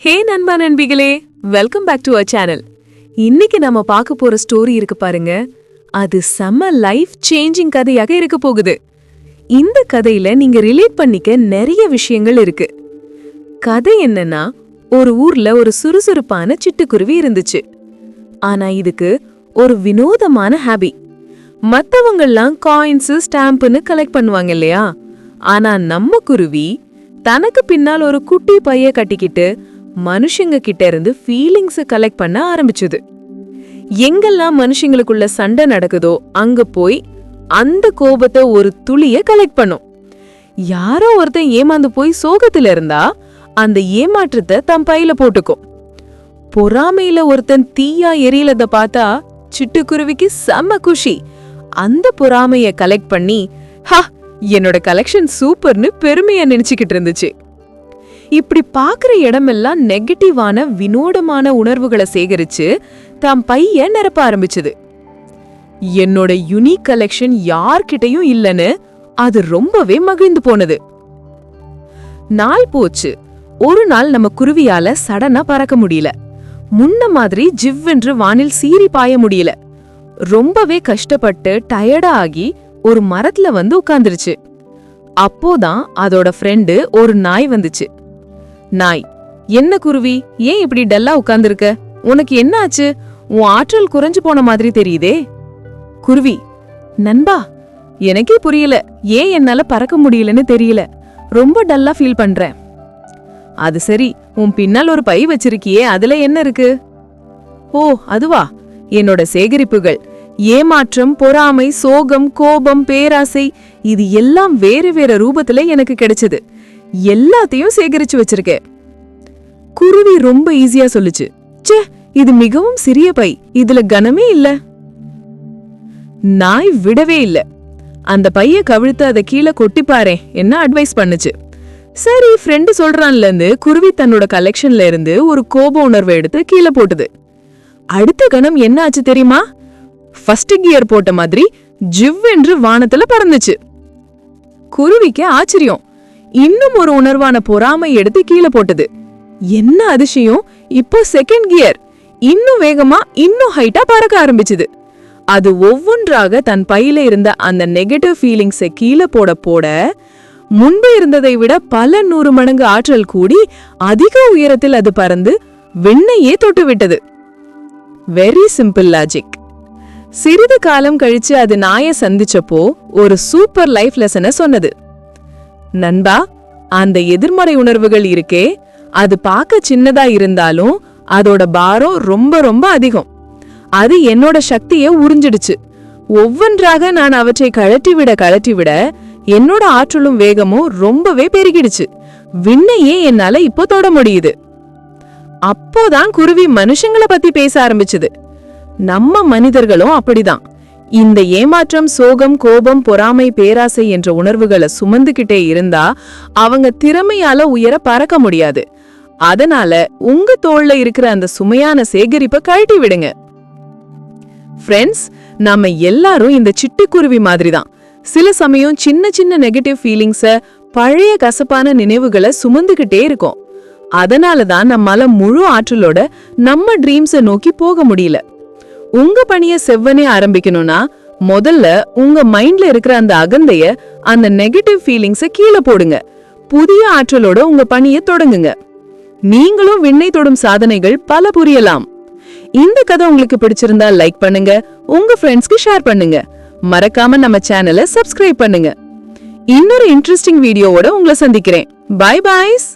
ஹே நண்பா நண்பிகளே welcome back to our channel இன்னைக்கு நம்ம பார்க்க போற ஸ்டோரி இருக்கு பாருங்க. அது செம்ம லைஃப் சேஞ்சிங் கதையாக இருக்க போகுது. இந்த கதையில நீங்க ரிலேட் பண்ணிக்க நிறைய விஷயங்கள் இருக்கு. கதை என்னன்னா ஒரு ஊர்ல ஒரு சுறுசுறுப்பான சிட்டுக்குருவி இருந்துச்சு. ஆனா இதுக்கு ஒரு வினோதமான ஹாபி மத்தவங்கெல்லாம் காயின்ஸ் ஸ்டாம்ப்புன்னு கலெக்ட் பண்ணுவாங்க இல்லையா? ஆனா நம்ம குருவி தனக்கு பின்னால் ஒரு குட்டி பைய கட்டிக்கிட்டு மனுஷங்க கிட்ட இருந்து ஃபீலிங்ஸ் கலெக்ட் பண்ண ஆரம்பிச்சது. எங்கெல்லாம் மனுஷங்களுக்குள்ள சண்டை நடக்குதோ அங்க போய் அந்த கோபத்தை ஒரு துளிய கலெக்ட் பண்ணும். யாரோ ஒருத்தன் ஏமாந்து போய் சோகத்துல இருந்தா அந்த ஏமாற்றத்தை தம் பையில போட்டுக்கும். பொறாமையில ஒருத்தன் தீயா எரியலத பார்த்தா சிட்டுக்குருவிக்கு செம்ம குஷி. அந்த பொறாமைய கலெக்ட் பண்ணி ஹா என்னோட கலெக்ஷன் சூப்பர்னு பெருமையா நினைச்சுக்கிட்டு இருந்துச்சு. இப்படி பாக்குற இடமெல்லாம் நெகட்டிவான வினோடமான உணர்வுகளை சேகரிச்சு தாம் பைய நிரப்ப ஆரம்பிச்சது. என்னோட யுனிக் கலெக்ஷன் யார்கிட்டயும் இல்லைன்னு அது ரொம்பவே மகிழ்ந்து போனது. நாள் போச்சு. ஒரு நாள் நம்ம குருவியால சடனா பறக்க முடியல. முன்ன மாதிரி ஜிவ்வென்று வானில் சீறி பாய முடியல. ரொம்பவே கஷ்டப்பட்டு டயர்டா ஆகி ஒரு மரத்துல வந்து உட்கார்ந்துருச்சு. அப்போதான் அதோட ஃப்ரெண்டு ஒரு நாய் வந்துச்சு. நாய். என்ன குருவி? ஏன் இப்படி டல்லா உட்கார்ந்துருக்க? உனக்கு என்ன ஆச்சு? உன் ஆற்றல் குறைஞ்சு போன மாதிரி தெரியுதே. குருவி நண்பா எனக்கே புரியல. ஏன் என்னால பறக்க முடியலன்னு தெரியல. ரொம்ப டல்லா ஃபீல் பண்றேன். அது சரி உன் பின்னால் ஒரு பை வச்சிருக்கியே அதுல என்ன இருக்கு? ஓ அதுவா? என்னோட சேகரிப்புகள். ஏமாற்றம் பொறாமை சோகம் கோபம் பேராசை இது எல்லாம் வேறு வேற ரூபத்துல எனக்கு கிடைச்சது. எல்லாத்தையும் சேகரிச்சு வச்சிருக்கேன். குருவி ரொம்ப ஈஸியா சொல்லுச்சு. ச்சே இது மிகவும் சிறிய பை. இதுல கனமே இல்ல. நாய் விடவே இல்ல. அந்த பைய கவிழ்த்து அதை கீழே கொட்டி பாரேன் என்ன அட்வைஸ் பண்ணுச்சு. சரி ஃப்ரெண்டு சொல்றான்ல இருந்து குருவி தன்னோட கலெக்ஷன்ல இருந்து ஒரு கோப உணர்வை எடுத்து கீழே போட்டுது. அடுத்த கணம் என்ன ஆச்சு தெரியுமா? ஃபர்ஸ்ட் கியர் போட்ட மாதிரி ஜிவ் என்று வானத்துல பறந்துச்சு. குருவிக்கு ஆச்சரியம். இன்னும் ஒரு உணர்வான பொறாமை எடுத்து கீழே போட்டது. என்ன அதிசயம்? இப்போ செகண்ட் கியர் இன்னும் வேகமா இன்னும் ஹைட்டா பறக்க ஆரம்பிச்சது. அது ஒவ்வொன்றாக தன் பையில இருந்த அந்த நெகட்டிவ் ஃபீலிங்ஸை கீழே போட போட முன்பு இருந்ததை விட பல நூறு மடங்கு ஆற்றல் கூடி அதிக உயரத்தில் அது பறந்து வெண்ணையே தொட்டு விட்டது வெரி சிம்பிள் லாஜிக் சிறிது காலம் கழிச்சு அது நாயை சந்திச்சப்போ ஒரு சூப்பர் லைஃப் லெசனை சொன்னது. நண்பா அந்த எதிர்மறை உணர்வுகள் இருக்கே. அது பார்க்க சின்னதா இருந்தாலும் அதோட பாரம் ரொம்ப ரொம்ப அதிகம். அது என்னோட சக்தியை உறிஞ்சிடுச்சு. ஒவ்வொன்றாக நான் அவற்றை கழட்டி விட கழட்டி விட என்னோட ஆற்றலும் வேகமும் ரொம்பவே பெருகிடுச்சு. விண்ணையே என்னால இப்போ தொட முடியுது? அப்போதான் குருவி மனுஷங்கள பத்தி பேச ஆரம்பிச்சது. நம்ம மனிதர்களும் அப்படிதான். இந்த ஏமாற்றம் சோகம் கோபம் பொறாமை பேராசை என்ற உணர்வுகளை சுமந்துகிட்டே இருந்தா அவங்க திறமையால உயர பறக்க முடியாது. அதனால உங்க தோள்ல இருக்கிற அந்த சுமையான சேகரிப்பை கழட்டி விடுங்க. ஃப்ரெண்ட்ஸ் நாம எல்லாரும் இந்த சிட்டுக்குருவி மாதிரி தான் சில சமயம் சின்ன சின்ன நெகட்டிவ் ஃபீலிங்ஸ பழைய கசப்பான நினைவுகளை சுமந்துகிட்டே இருக்கோம். அதனால தான் நம்மால முழு ஆற்றலோட நம்ம ட்ரீம்ஸை நோக்கி போக முடியல. உங்க பணிய செவ்வனே ஆரம்பிக்கணும்னா முதல்ல உங்க மைண்ட்ல இருக்கிற அந்த அகந்தைய அந்த நெகட்டிவ் ஃபீலிங்ஸ கீழே போடுங்க. புதிய ஆற்றலோட உங்க பணிய தொடங்குங்க. நீங்களும் விண்ணை தொடும் சாதனைகள் பல புரியலாம். இந்த கதை உங்களுக்கு பிடிச்சிருந்தா லைக் பண்ணுங்க உங்க ஃப்ரெண்ட்ஸ்க்கு ஷேர் பண்ணுங்க. மறக்காம நம்ம சேனலை சப்ஸ்கிரைப் பண்ணுங்க. இன்னொரு இன்ட்ரெஸ்டிங் வீடியோவோட உங்களை சந்திக்கிறேன். By boys